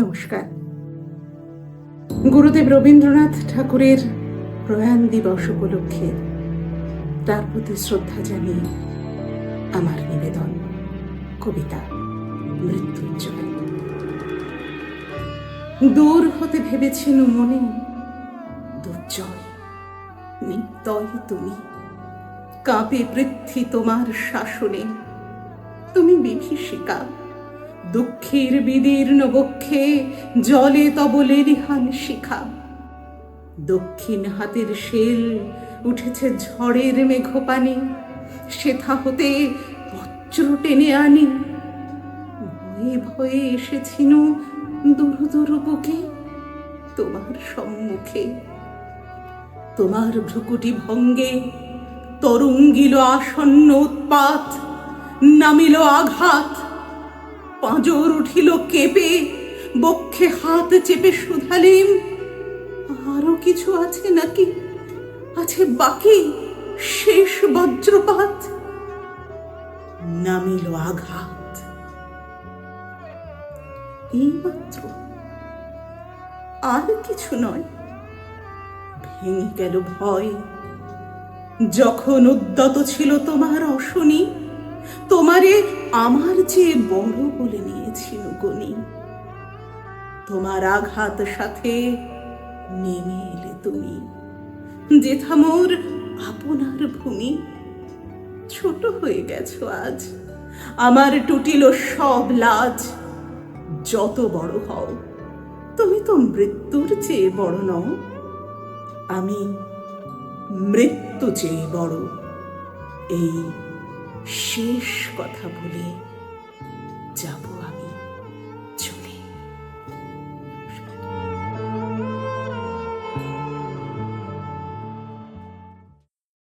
নমস্কার। গুরুদেব রবীন্দ্রনাথ ঠাকুরের প্রয়াণ দিবস উপলক্ষে তার প্রতি শ্রদ্ধা জানিয়ে আমার নিবেদন, কবিতা, মৃত্যুঞ্জয়। দূর হতে ভেবেছিল মনে, দুর্জয় নিত্যয় তুমি। কাঁপে পৃথ্বী তোমার শাসনে, তুমি বিভীষিকা। দুঃখের বিদীর্ণ বক্ষে জলে তবলে রিহান শিখা। দক্ষিণ হাতের শেল উঠেছে ঝড়ের মেঘপানে, সেথা হতে বজ্র টেনে আনি। ভয়ে ভয়ে এসেছিল দুরু দুরু বুকে তোমার সম্মুখে। তোমার ভ্রুকুটি ভঙ্গে তরঙ্গিল আসন্ন উৎপাত, নামিল আঘাত পাঁজর উঠিল কেঁপে, বক্ষে হাত চেপে শুধালিম আরও কিছু আছে নাকি? আছে বাকি শেষ বজ্রপাত। নামিল আঘাত। এইমাত্র আর কিছু নয়। ভেঙে গেল ভয়। যখন উদ্যত ছিল তোমার অশনি তোমারে আমার চেয়ে বড় বলে নিয়েছিল গনি। তোমার আঘাত সাথে নেমে এলে তুমি। যেথা মোর আপনার ভূমি। ছোট হয়ে গেছো আজ। আমার টুটিল সব লাজ। যত বড় হও, তুমি তো মৃত্যুর চেয়ে বড় নও। আমি মৃত্যু চেয়ে বড়। এই শেষ কথা বলে।